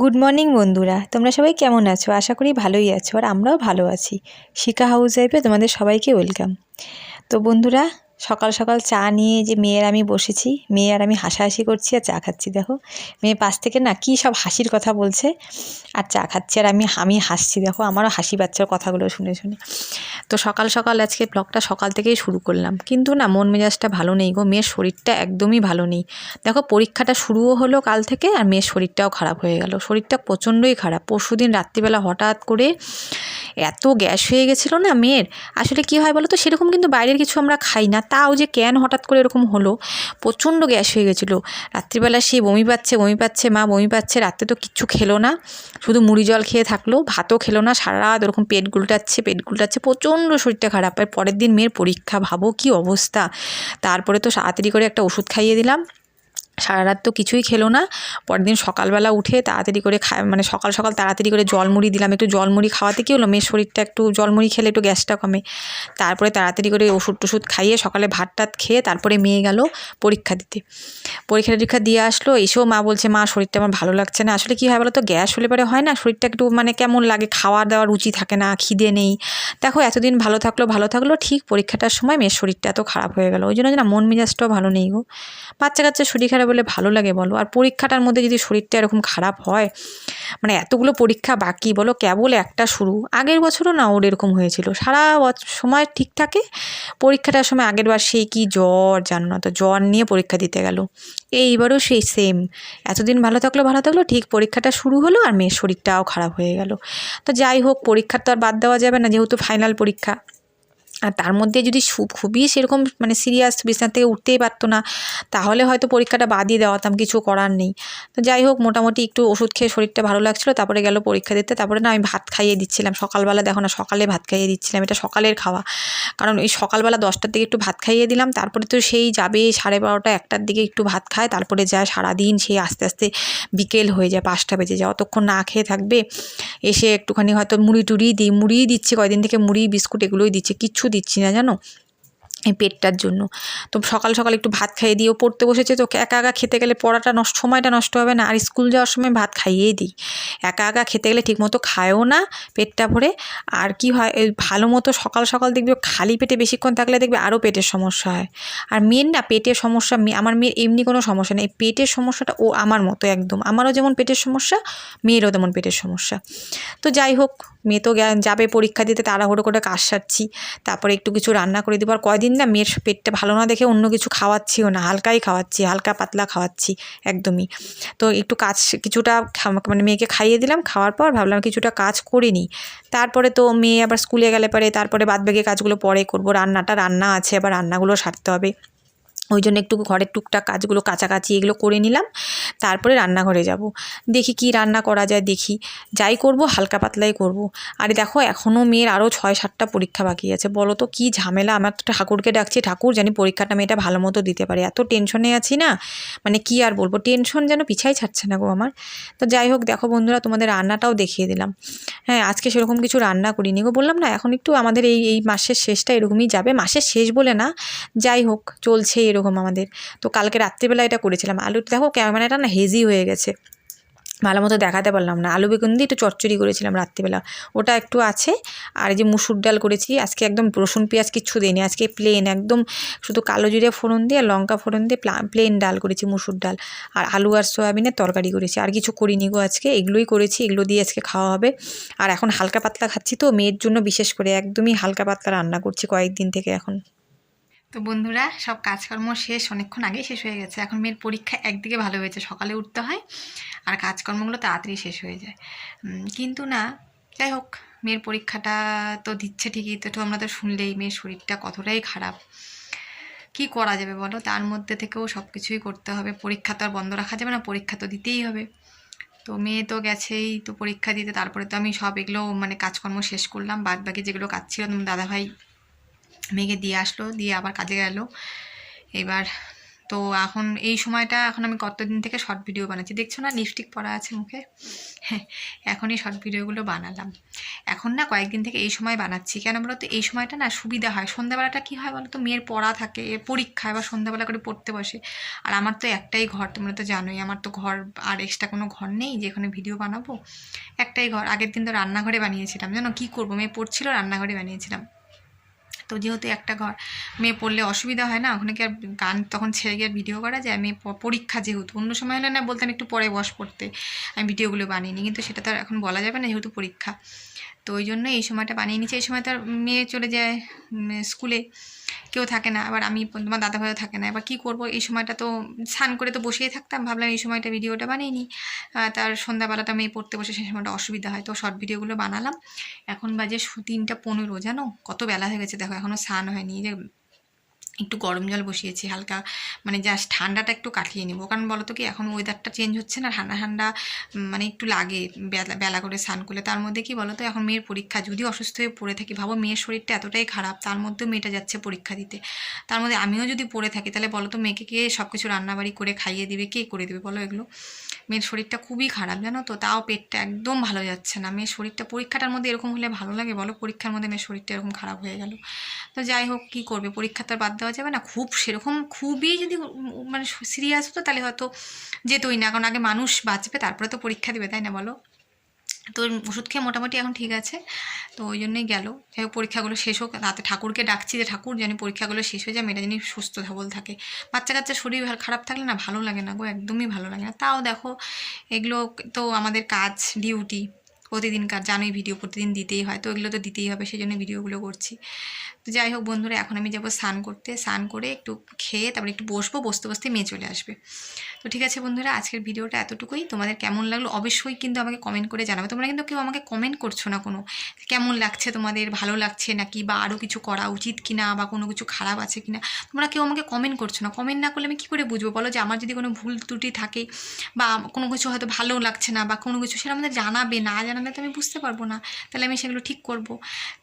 Good morning বন্ধুরা। তোমরা সবাই কেমন আছো? আশা করি ভালোই আছো, আর আমরাও ভালো আছি। শিকা হাউস ওয়াইফে তোমাদের সবাইকে ওয়েলকাম। তো বন্ধুরা সকাল সকাল চা নিয়ে যে মেয়ের আমি বসেছি, মেয়ে আর আমি হাসাহাসি করছি আর চা খাচ্ছি, দেখো। মেয়ে পাশ থেকে না কী সব হাসির কথা বলছে, আর চা খাচ্ছি আর আমি আমি হাসছি, দেখো, আমারও হাসি বাচ্চার কথাগুলো শুনে শুনে। তো সকাল সকাল আজকে ব্লগটা সকাল থেকেই শুরু করলাম, কিন্তু না মন মেজাজটা ভালো নেই গো, মেয়ের শরীরটা একদমই ভালো নেই। দেখো, পরীক্ষাটা শুরুও হলো কাল থেকে আর মেয়ের শরীরটাও খারাপ হয়ে গেল, শরীরটা প্রচণ্ডই খারাপ। পরশু দিন রাত্রিবেলা হঠাৎ করে এত গ্যাস হয়ে গেছিল না মেয়ের? আসলে কি হয় বলো তো সেরকম কিন্তু বাইরের কিছু আমরা খাই না। তাও যে কেন হঠাৎ করে এরকম হলো? প্রচণ্ড গ্যাস হয়ে গেছিল। রাত্রিবেলা সে বমি পাচ্ছে বমি পাচ্ছে, মা বমি পাচ্ছে, রাত্রে তো কিচ্ছু খেলো না। শুধু মুড়ি জল খেয়ে থাকল, ভাতও খেলো না সারা রাত ওরকম পেট গুলটাচ্ছে পেট গুলটাচ্ছে, প্রচণ্ড শরীরটা খারাপ। আর পরের দিন মেয়ের পরীক্ষা, ভাবো কি অবস্থা। তারপরে তো তাড়াতাড়ি করে একটা ওষুধ খাইয়ে দিলাম। সারা রাত তো কিছুই খেলো না। পরের দিন সকালবেলা উঠে তাড়াতাড়ি করে খা মানে সকাল সকাল তাড়াতাড়ি করে জলমুড়ি দিলাম। একটু জলমুড়ি খাওয়াতে কী হলো? মেয়ের শরীরটা একটু জলমুড়ি খেলে একটু গ্যাসটা কমে। তারপরে তাড়াতাড়ি করে ওষুধ টষুধ খাইয়ে সকালে ভাত টাত খেয়ে তারপরে মেয়ে গেল পরীক্ষা দিতে। পরীক্ষা টরীক্ষা দিয়ে আসলো, এসেও মা বলছে, মা, শরীরটা আমার ভালো লাগছে না। আসলে কী হয় বলো তো গ্যাস হলে পরে হয় না, শরীরটা একটু মানে কেমন লাগে? খাওয়া দাওয়া রুচি থাকে না, খিদে নেই। দেখো, এতদিন ভালো থাকল ভালো থাকল, ঠিক পরীক্ষাটার সময় মেয়ের শরীরটা এত খারাপ হয়ে গেলো। ওই জন্য না মন মেজাজটাও ভালো নেই গো। বাচ্চা কাচ্চা শরীর খারাপ বলে ভালো লাগে বলো। আর পরীক্ষাটার মধ্যে যদি শরীরটা এরকম খারাপ হয় মানে এতগুলো পরীক্ষা বাকি বলো, কেবল একটা শুরু। আগের বছরও না ওর এরকম হয়েছিল। সারা সময় ঠিক থাকে, পরীক্ষাটার সময় আগের বার সেই কি জ্বর, জানো না তো, জ্বর নিয়ে পরীক্ষা দিতে গেল। এইবারও সেই সেম এতদিন ভালো থাকল ভালো থাকল, ঠিক পরীক্ষাটা শুরু হলো আর মেয়ের শরীরটাও খারাপ হয়ে গেল। তো যাই হোক, পরীক্ষার তো আর বাদ দেওয়া যাবে না, যেহেতু ফাইনাল পরীক্ষা। আর তার মধ্যে যদি খুবই সেরকম মানে সিরিয়াস বিছানা থেকে উঠতেই পারতো না, তাহলে হয়তো পরীক্ষাটা বাদই দেওয়াতাম, কিছু করার নেই। তো যাই হোক, মোটামুটি একটু ওষুধ খেয়ে শরীরটা ভালো লাগছিল, তারপরে গেল পরীক্ষা দিতে, তারপরে না আমি ভাত খাইয়ে দিচ্ছিলাম। সকালবেলা দেখো না, সকালে ভাত খাইয়ে দিচ্ছিলাম, এটা সকালের খাওয়া। কারণ ওই সকালবেলা দশটার দিকে একটু ভাত খাইয়ে দিলাম, তারপরে তো সেই যাবে সাড়ে বারোটা, একটার দিকে একটু ভাত খায়, তারপরে যায় সারাদিন সেই আস্তে আস্তে বিকেল হয়ে যায় পাঁচটা বেজে যায়। অতক্ষণ না খেয়ে থাকবে, এসে একটুখানি হয়তো মুড়ি টুড়ি দিই, মুড়িই দিচ্ছে, কয়দিন থেকে মুড়ি, বিস্কুট এগুলোই দিচ্ছে, কিচ্ছু দিচ্ছি না জানো? এই পেটটার জন্য। তো সকাল সকাল একটু ভাত খাইয়ে দিই ও পড়তে বসেছে। তো একা একা খেতে গেলে পড়াটা নষ্ট, সময়টা নষ্ট হবে না। আর স্কুল যাওয়ার সময় ভাত খাইয়েই দিই। একা একা খেতে গেলে ঠিকমতো খায়ও না পেটটা ভরে। আর কি হয় ভালো মতো সকাল সকাল দেখবে খালি পেটে বেশিক্ষণ থাকলে দেখবে আরও পেটের সমস্যা হয়। আর মেয়ের না পেটের সমস্যা আমার মেয়ের এমনি কোনো সমস্যা নেই। পেটের সমস্যাটা ও আমার মতো একদম। আমারও যেমন পেটের সমস্যা, মেয়েরও তেমন পেটের সমস্যা। তো যাই হোক, মেয়ে তো যাবে পরীক্ষা দিতে, তাড়াহুড়ো করে কাজ সারছি। তারপরে একটু কিছু রান্না করে দেবো। আর কয়দিন না, মেয়ের পেটটা ভালো না দেখে অন্য কিছু খাওয়াচ্ছিও না। হালকাই খাওয়াচ্ছি, হালকা পাতলা খাওয়াচ্ছি, একদমই। তো একটু কাজ, কিছুটা মানে মেয়েকে খাইয়ে দিলাম, খাওয়ার পর ভাবলাম কিছুটা কাজ করে নিই। তারপরে তো মেয়ে আবার স্কুলে গেলে পরে তারপরে বাদবাকি কাজগুলো পরে করব। রান্নাটা রান্না আছে, আবার রান্নাগুলো সারতে হবে। ওই জন্য একটু ঘরের টুকটাক কাজগুলো কাছাকাছি এগুলো করে নিলাম। তারপরে রান্নাঘরে যাব। দেখি কি রান্না করা যায়, দেখি। যাই করব, হালকা পাতলাই করব। আরে দেখো এখনও মেয়ের আরও ছয় সাতটা পরীক্ষা বাকি আছে। বলো তো কী ঝামেলা? আমার তো ঠাকুরকে ডাকছি, ঠাকুর, জানি পরীক্ষাটা মেয়েটা ভালো মতো দিতে পারে। এত টেনশনে আছি না? মানে কি আর বলব? টেনশন যেন পিছাই ছাড়ছে না গো আমার। তো যাই হোক, দেখো বন্ধুরা, তোমাদের রান্নাটাও দেখিয়ে দিলাম। হ্যাঁ আজকে সেরকম কিছু রান্না করিনি গো। বললাম না, এখন একটু আমাদের এই এই মাসের শেষটা এরকমই যাবে। মাসের শেষ বলে না। যাই হোক, চলছে এরকম আমাদের। তো কালকে রাত্রিবেলা এটা করেছিলাম। আলু, দেখো ক্যামেরাটা না হেজি হয়ে গেছে। ভালো মতো দেখাতে পারলাম না। আলু, বেগুন দিয়ে একটু চচ্চড়ি করেছিলাম রাত্রিবেলা। ওটা একটু আছে। আর যে মুসুর ডাল করেছি, আজকে একদম রসুন, পেঁয়াজ কিচ্ছু দিইনি। আজকে প্লেন একদম শুধু কালো জিরে ফোড়ন দিয়ে আর লঙ্কা ফোড়ন দিয়ে প্লেন ডাল করেছি মুসুর ডাল। আর আলু আর সয়াবিনের তরকারি করেছি। আর কিছু করিনি গো আজকে। এগুলোই করেছি। এগুলো দিয়ে আজকে খাওয়া হবে। আর এখন হালকা পাতলা খাচ্ছি তো। মেয়ের জন্য বিশেষ করে একদমই হালকা পাতলা রান্না করছি কয়েকদিন থেকে এখন। তো বন্ধুরা, সব কাজকর্ম শেষ, অনেকক্ষণ আগেই শেষ হয়ে গেছে। এখন মেয়ের পরীক্ষা একদিকে ভালো হয়েছে, সকালে উঠতে হয় আর কাজকর্মগুলো তাড়াতাড়ি শেষ হয়ে যায়। কিন্তু না, যাই হোক, মেয়ের পরীক্ষাটা তো দিচ্ছে ঠিকই, তো আমরা তো শুনলেই মেয়ের শরীরটা কতটাই খারাপ। কি করা যাবে বলো? তার মধ্যে থেকেও সব কিছুই করতে হবে। পরীক্ষা তো আর বন্ধ রাখা যাবে না, পরীক্ষা তো দিতেই হবে। তো মেয়ে তো গেছেই, তো পরীক্ষা দিতে, তারপরে তো আমি সব এগুলো মানে কাজকর্ম শেষ করলাম বাদ বাকি যেগুলো কাজ ছিল দাদাভাই মেয়েকে দিয়ে আসলো, দিয়ে আবার কাজে গেল। এবার তো এখন এই সময়টা, এখন আমি কতদিন থেকে শর্ট ভিডিও বানাচ্ছি? দেখছ না লিপস্টিক পরা আছে মুখে? হ্যাঁ এখন এই শর্ট ভিডিওগুলো বানালাম। এখন না কয়েকদিন থেকে এই সময় বানাচ্ছি। কেন বলো তো, এই সময়টা না সুবিধা হয়। সন্ধ্যাবেলাটা কী হয় বলো তো, মেয়ের পড়া থাকে পরীক্ষা এবার সন্ধ্যাবেলা করে পড়তে বসে। আর আমার তো একটাই ঘর, তোমরা তো জানোই, আমার তো ঘর, আর এক্সট্রা কোনো ঘর নেই যেখানে ভিডিও বানাবো। একটাই ঘর। আগের দিন তো রান্নাঘরে বানিয়েছিলাম। জানো কী করব? মেয়ে পড়ছিল, রান্নাঘরে বানিয়েছিলাম। তো যেহেতু একটা ঘর, মেয়ে পড়লে অসুবিধা হয় না? ওখানে কি আর গান তখন ছেড়ে গিয়ে ভিডিও করা যায়? মেয়ে পরীক্ষা যেহেতু, অন্য সময় হলে না বলতাম একটু পরে বস পড়তে। আমি ভিডিওগুলো বানিয়ে নিই, কিন্তু সেটা তো আর এখন বলা যাবে না যেহেতু পরীক্ষা। তো ওই জন্য এই সময়টা বানিয়ে নিচ্ছে এই সময় তো আর মেয়ে চলে যায় স্কুলে। কেউ থাকে না, আবার আমি তোমার দাদা ভাইও থাকে না। এবার কী করব? এই সময়টা তো স্নান করে তো বসেই থাকতাম, ভাবলাম এই সময়টা ভিডিওটা বানিয়ে নিই। তার সন্ধ্যাবেলাটা আমি পড়তে বসে সেই সময়টা অসুবিধা হয়, তো শর্ট ভিডিওগুলো বানালাম। এখন বাজে তিনটা পনেরো, জানো? কত বেলা হয়ে গেছে, দেখো এখনও স্নান হয়নি। যে একটু গরম জল বসিয়েছি, হালকা মানে জাস্ট ঠান্ডাটা একটু কাটিয়ে নেব। কারণ বলো তো কি, এখন ওয়েদারটা চেঞ্জ হচ্ছে না, ঠান্ডা ঠান্ডা মানে একটু লাগে বেলা বেলা করে স্নান করলে। তার মধ্যে কি বলো তো এখন মেয়ের পরীক্ষা যদি অসুস্থ হয়ে পড়ে থাকি, ভাবো মেয়ের শরীরটা এতটাই খারাপ, তার মধ্যেও মেয়েটা যাচ্ছে পরীক্ষা দিতে। তার মধ্যে আমিও যদি পড়ে থাকি, তাহলে বলো তো মেয়েকে কে সব কিছু রান্নাবাড়ি করে খাইয়ে দিবে, কে করে দেবে, বলো এগুলো? মেয়ের শরীরটা খুবই খারাপ, জানো তো, তাও পেটটা একদম ভালো যাচ্ছে না। মেয়ের শরীরটা, পরীক্ষাটার মধ্যে এরকম হলে ভালো লাগে, বলো? পরীক্ষার মধ্যে মেয়ের শরীরটা এরকম খারাপ হয়ে গেল। তো যাই হোক, কী করবে? পরীক্ষা তো আর বাদ দেওয়া যাবে না খুব সেরকম খুবই যদি মানে সিরিয়াস হতো তাহলে হয়তো যেতই না। কারণ আগে মানুষ বাঁচবে, তারপরে তো পরীক্ষা দেবে, তাই না বলো? তো ওষুধ খেয়ে মোটামুটি এখন ঠিক আছে। তো ওই জন্যই গেল। যাই হোক, পরীক্ষাগুলো শেষ হোক। রাতে ঠাকুরকে ডাকছি যে, ঠাকুর যেন পরীক্ষাগুলো শেষ হয়ে যায়, মেয়েটা জানি সুস্থ সবল থাকে। বাচ্চা কাচ্চা শরীর খারাপ থাকলে না ভালো লাগে না গো, একদমই ভালো লাগে না। তাও দেখো, এগুলো তো আমাদের কাজ ডিউটি প্রতিদিনকার, জানোই ভিডিও প্রতিদিন দিতেই হয়। তো এগুলো তো দিতেই হবে সেই জন্য ভিডিওগুলো করছি। তো যাই হোক বন্ধুরা, এখন আমি যাব স্নান করতে। স্নান করে একটু খেয়ে তারপরে একটু বসবো, বসতে বসতে মেয়ে চলে আসবে। তো ঠিক আছে বন্ধুরা, আজকের ভিডিওটা এতটুকুই। তোমাদের কেমন লাগল অবশ্যই কিন্তু আমাকে কমেন্ট করে জানাবে। তোমরা কিন্তু কেউ আমাকে কমেন্ট করছ না কোনো। কেমন লাগছে তোমাদের? ভালো লাগছে নাকি? বা আরও কিছু করা উচিত কিনা? বা কোনো কিছু খারাপ আছে কিনা? তোমরা কেউ আমাকে কমেন্ট করছ না। কমেন্ট না করলে আমি কী করে বুঝব? বলো যে আমার যদি কোনো ভুল ত্রুটি থাকে বা কোনো কিছু হয়তো ভালো লাগছে না বা কোনো কিছু সেটা আমাদের জানাবে। না জানালে তো আমি বুঝতে পারব না। তাহলে আমি সেগুলো ঠিক করব।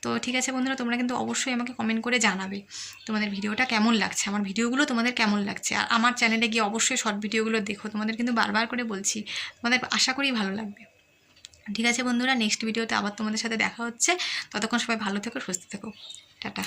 তো ঠিক আছে বন্ধুরা, তোমরা কিন্তু অবশ্যই আমাকে কমেন্ট করে জানাবে তোমাদের ভিডিওটা কেমন লাগছে, আমার ভিডিওগুলো তোমাদের কেমন লাগছে, আর আমার চ্যানেলে গিয়ে অবশ্যই শর্ট ভিডিওগুলো দেখো, তোমাদের কিন্তু বারবার করে বলছি, তোমাদের আশা করি ভালো লাগবে। ঠিক আছে বন্ধুরা নেক্সট ভিডিওতে আবার তোমাদের সাথে দেখা হচ্ছে, ততক্ষণ সবাই ভালো থেকো, সুস্থ থেকো, টাটা।